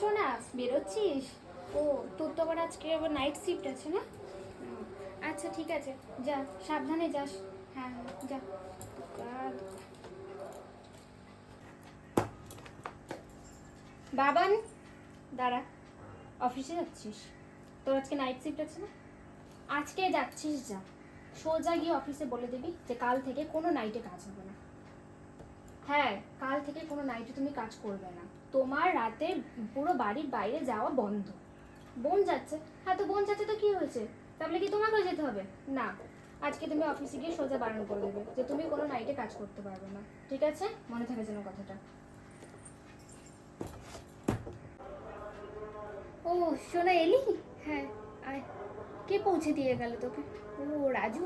শোনা, বেরোচ্ছিস? ও, তোর তো আবার আজকে আবার নাইট শিফট আছে না? আচ্ছা ঠিক আছে, যা, সাবধানে যাস। হ্যাঁ হ্যাঁ যা। বাবান, দাঁড়া অফিসে যাচ্ছিস? তোর আজকে নাইট শিফট আছে না? আজকে যাচ্ছিস, যা। সোজা গিয়ে অফিসে বলে দিবি যে কাল থেকে কোনো নাইটে কাজ হবে না। হ্যাঁ কাল থেকে কোনো নাইটে তুমি কাজ করবে না। তোমার রাতে পুরো বাড়ির বাইরে যাওয়া বন্ধ। বোন যাচ্ছে। হ্যাঁ তো বোন যাচ্ছে তো কি হয়েছে? তাহলে কি তোমাকেও যেতে হবে? না। আজকে তুমি অফিসে গিয়ে সোজা বারণ করে দেবে যে তুমি কোনো নাইটে কাজ করতে পারবে না। ঠিক আছে? মনে থাকে যেন কথাটা। ও শোনা এলি? হ্যাঁ আয়। কে পৌঁছে দিয়ে গেল তোকে? ও রাজু,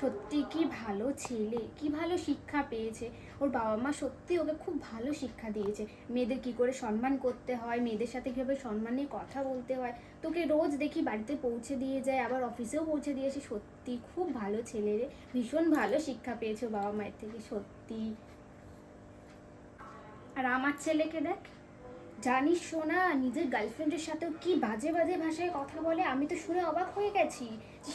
সত্যি কি ভালো ছেলে, কি ভালো শিক্ষা পেয়েছে। ওর বাবা মা সত্যি ওকে খুব ভালো শিক্ষা দিয়েছে। মেয়েদের কি করে সম্মান করতে হয়, মেয়েদের সাথে কীভাবে সম্মান নিয়ে কথা বলতে হয়। তোকে রোজ দেখি বাড়িতে পৌঁছে দিয়ে যায়, আবার অফিসেও পৌঁছে দিয়েছে সত্যি খুব ভালো ছেলে রে, ভীষণ ভালো শিক্ষা পেয়েছে বাবা মায়ের থেকে, সত্যি। আর আমার ছেলেকে দেখ। জানিস শোনা নিজের গার্লফ্রেন্ডের সাথেও কি বাজে বাজে ভাষায় কথা বলে? আমি তো শুনে অবাক হয়ে গেছি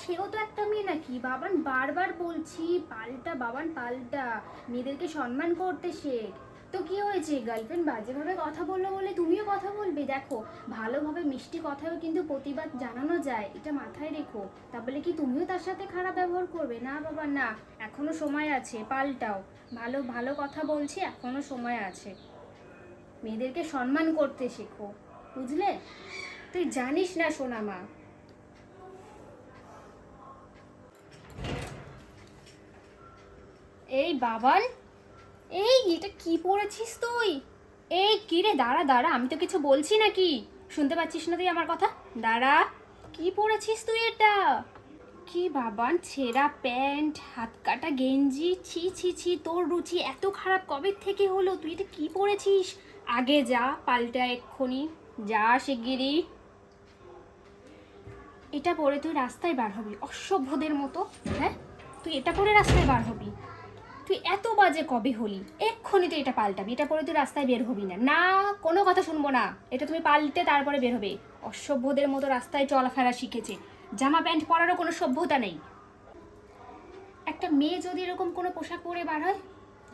সেও তো একটা মেয়ে নাকি? বাবান, বারবার বলছি, পাল্টা বাবান, পাল্টা। মেয়েদেরকে সম্মান করতে শেখ। তো কি হয়েছে? গার্লফ্রেন্ড বাজেভাবে কথা বলল বলে তুমিও কথা বলবে? দেখো, ভালোভাবে মিষ্টি কথাও কিন্তু প্রতিবাদ জানানো যায়। এটা মাথায় রেখো। তা বলে কি তুমিও তার সাথে খারাপ ব্যবহার করবে? না বাবা না। এখনও সময় আছে, পাল্টাও। ভালো ভালো কথা বলছি, এখনও সময় আছে। মেয়েদেরকে সম্মান করতে শেখো, বুঝলে? তুই জানিস না সোনা মা এই বাবান, এই এটা কি পড়েছিস তুই? এই কিরে দাঁড়া দাঁড়া, আমি তো কিছু বলছি নাকি? শুনতে পাচ্ছিস না তুই আমার কথা? দাঁড়া, কি পড়েছিস তুই এটা? কি বাবান, ছেঁড়া প্যান্ট, হাত কাটা গেঞ্জি, ছি ছি ছি, তোর রুচি এত খারাপ কবে থেকে হলো? তুই এটা কি পড়েছিস? আগে যা, পাল্টা এক্ষুনি। যা শিগগিরি এটা পরে তুই রাস্তায় বার হবি, অসভ্যদের মতো হ্যাঁ? তুই এটা পরে রাস্তায় বার হবি। তুই এত বাজে কবে হলি? এক্ষুনি তুই এটা পাল্টাবি, এটা পরে তুই রাস্তায় বের হবি না। না, কোনো কথা শুনব না। এটা তুমি পাল্টে তারপরে বের হবে। অসভ্যদের মতো রাস্তায় চলাফেরা শিখেছে। জামা প্যান্ট পরারও কোনো সভ্যতা নেই। একটা মেয়ে যদি এরকম কোনো পোশাক পরে বার হয়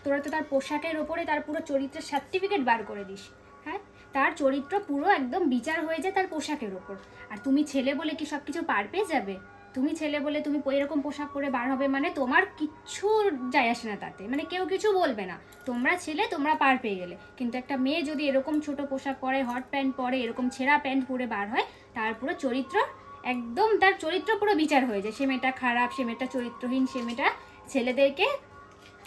তোরা তো তার পোশাকের ওপরে তার পুরো চরিত্রের সার্টিফিকেট বার করে দিস হ্যাঁ? তার চরিত্র পুরো একদম বিচার হয়ে যায় তার পোশাকের ওপর। আর তুমি ছেলে বলে কি সব কিছু পার পেয়ে যাবে? তুমি ছেলে বলে তুমি এরকম পোশাক পরে বার হবে মানে তোমার কিচ্ছু যায় আসে না তাতে। মানে কেউ কিছু বলবে না। তোমরা ছেলে, তোমরা পার পেয়ে গেলে। কিন্তু একটা মেয়ে যদি এরকম ছোট পোশাক পরে হট প্যান্ট পরে, এরকম ছেঁড়া প্যান্ট পরে বার হয়, তার পুরো চরিত্র একদম তার চরিত্র পুরো বিচার হয়ে যায়। সে মেয়েটা খারাপ, সে মেয়েটা চরিত্রহীন, সে মেয়েটা ছেলেদেরকে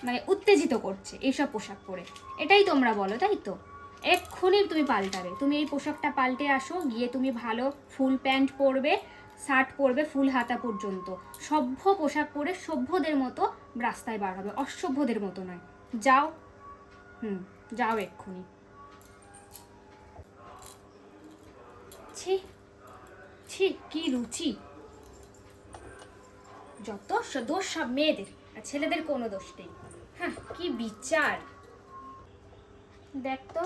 মানে উত্তেজিত করছে এইসব পোশাক পরে। এটাই তোমরা বলো, তাই তো? এক্ষুনি তুমি পাল্টাবে। তুমি এই পোশাকটা পাল্টে আসো, গিয়ে তুমি ভালো ফুল প্যান্ট পরবে, শার্ট পরবে, ফুল হাতা পর্যন্ত। সভ্য পোশাক পরে সভ্যদের মতো রাস্তায় বার হবে। অসভ্যদের মতো নয়। যাও। হুম, যাও এক্ষুনি। ছি ছি, কি রুচি? যত দোষ সব মেয়েদের, আর ছেলেদের কোনো দোষ নেই। কি বিচার? দেখ তো।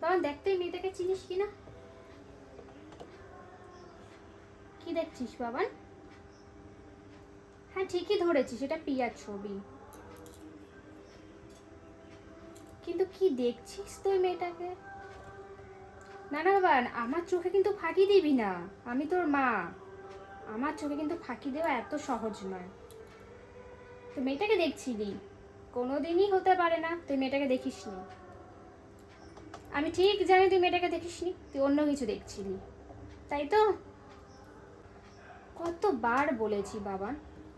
বাবা, দেখ তো এই মেয়েটাকে চিনিস কি না? কি দেখছিস বাবান হ্যাঁ ঠিকই ধরেছিস, এটা পিয়ার ছবি। কিন্তু কি দেখছিস তুই মেয়েটাকে? না না, বাবা, আমার চোখে কিন্তু ফাঁকি দিবি না। আমি তোর মা। আমার চোখে কিন্তু ফাঁকি দেওয়া এত সহজ নয়। তো মেয়েটাকে দেখছিলি? কোনোদিনই হতে পারে না, তুই মেয়েটাকে দেখিসনি। আমি ঠিক জানি তুই মেয়েটাকে দেখিসনি, তুই অন্য কিছু দেখছিলি। তাই তো? কতবার বলেছি বাবা,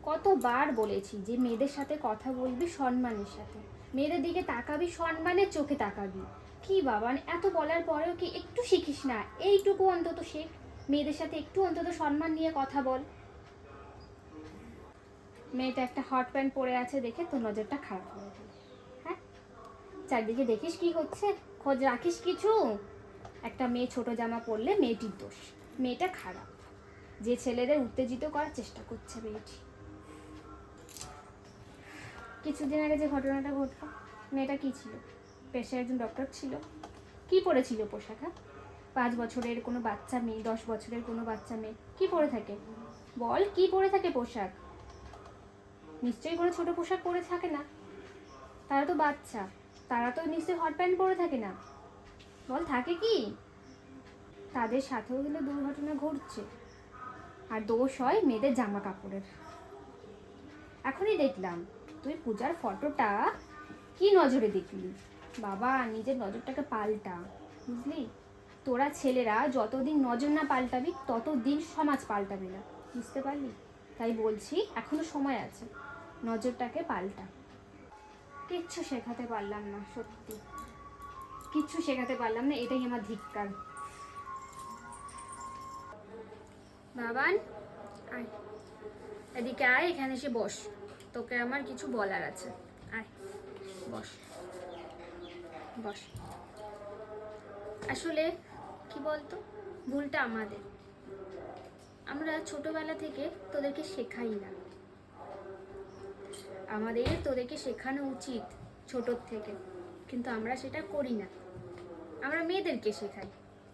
কতবার বলেছি যে মেয়েদের সাথে কথা বলবি সম্মানের সাথে। মেয়েদের দিকে তাকাবি, সম্মানের চোখে তাকাবি। কি বাবা এত বলার পরেও কি একটু শিখিস না? এইটুকু অন্তত শেখ। মেয়েদের সাথে একটু অন্তত সম্মান নিয়ে কথা বল। মেয়েটা একটা হট প্যান্ট পরে আছে দেখে তোর নজরটা খারাপ হয়ে গেল। হ্যাঁ? চারদিকে দেখিস কি হচ্ছে? খোঁজ রাখিস কিছু? একটা মেয়ে ছোট জামা পরলে মেয়েটির দোষ। মেয়েটা খারাপ। যে ছেলেদের উত্তেজিত করার চেষ্টা করছে মেয়েটি। কিছুদিন আগে যে ঘটনাটা ঘটলো, মেয়েটা কি ছিল? পেশায় একজন ডক্টর ছিল। কি পরেছিল পোশাক? হ্যাঁ পাঁচ বছরের কোনো বাচ্চা মেয়ে, দশ বছরের কোনো বাচ্চা মেয়ে, কি পরে থাকে? বল, কি পরে থাকে পোশাক? নিশ্চয়ই কোনো ছোট পোশাক পরে থাকে না। তারা তো বাচ্চা, তারা তো নিশ্চয়ই হট প্যান্ট পরে থাকে না। বল, থাকে কি? তাদের সাথেও কিন্তু দুর্ঘটনা ঘটছে। আর দোষ হয় মেয়েদের জামা কাপড়ের এখনই দেখলাম, তুই পূজার ফটোটা কি নজরে দেখলি? বাবা, নিজের নজরটাকে পাল্টা, বুঝলি? তোরা ছেলেরা যতদিন নজর না পাল্টাবি, ততদিন সমাজ পাল্টাবে না। বুঝতে পারলি? তাই বলছি, এখনও সময় আছে। নজরটাকে পাল্টা। কিচ্ছু শেখাতে পারলাম না, সত্যি। কিচ্ছু শেখাতে পারলাম না, এটাই আমার ধিক্কার। বাবান, আয়। এদিকে আয়, এখানে এসে বস। তোকে আমার কিছু বলার আছে। আয়, বস। বস। আসলে, কি বলতো? ভুলটা আমাদের। আমরা ছোটবেলা থেকে তোদেরকে শেখাই না। আমাদের তোদেরকে শেখানো উচিত ছোটোর থেকে। কিন্তু আমরা সেটা করি না। আমরা মেয়েদেরকে শেখাই।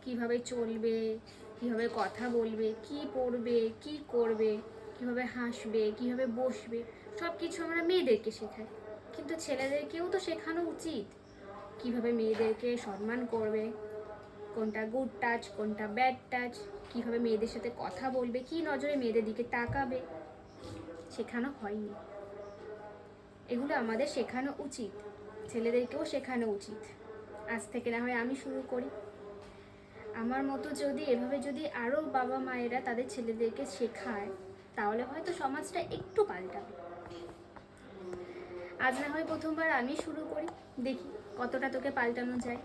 কীভাবে চলবে, কীভাবে কথা বলবে, কি পড়বে, কি করবে, কীভাবে হাসবে, কীভাবে বসবে সব কিছু আমরা মেয়েদেরকে শেখাই। কিন্তু ছেলেদেরকেও তো শেখানো উচিত। কীভাবে মেয়েদেরকে সম্মান করবে, কোনটা গুড টাচ কোনটা ব্যাড টাচ কীভাবে মেয়েদের সাথে কথা বলবে, কি নজরে মেয়েদের দিকে তাকাবে, শেখানো হয়নি। এগুলো আমাদের শেখানো উচিত। ছেলেদেরকেও শেখানো উচিত। আজ থেকে না হয় আমি শুরু করি। আমার মতো যদি, এভাবে যদি আরও বাবা মায়েরা তাদের ছেলেদেরকে শেখায়, তাহলে হয়তো সমাজটা একটু পাল্টাবে। আজ না হয় প্রথমবার আমি শুরু করি। দেখি কতটা তোকে পাল্টানো যায়।